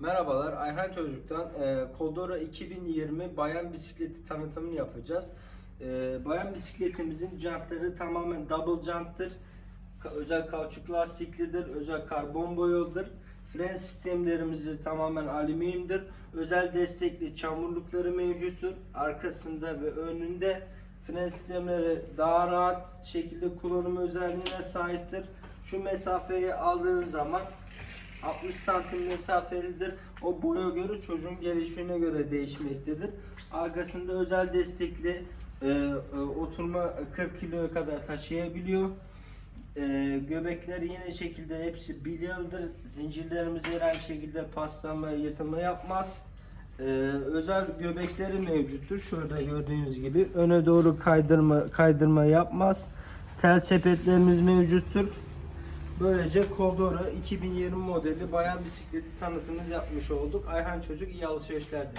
Merhabalar, Ayhan Çocuk'tan e, Kodora 2020 bayan bisikleti tanıtımını yapacağız. E, bayan bisikletimizin jantları tamamen double janttır. Ka- özel kauçuk lastiklidir, özel karbon boyalıdır. Fren sistemlerimiz tamamen alüminyumdur. Özel destekli çamurlukları mevcuttur. Arkasında ve önünde fren sistemleri daha rahat şekilde kullanım özelliğine sahiptir. Şu mesafeyi aldığınız zaman 60 santim mesafelidir. O boya göre çocuğun gelişimine göre değişmektedir. Arkasında özel destekli e, e, oturma 40 kiloya kadar taşıyabiliyor. E, göbekleri yine şekilde hepsi bilyalıdır. Zincirlerimiz herhangi şekilde paslanma, yırtılma yapmaz. E, özel göbekleri mevcuttur. Şurada gördüğünüz gibi öne doğru kaydırma kaydırma yapmaz. Tel sepetlerimiz mevcuttur. Böylece Kodora 2020 modeli bayan bisikleti tanıtımımız yapmış olduk. Ayhan Çocuk iyi alışverişler dilerim.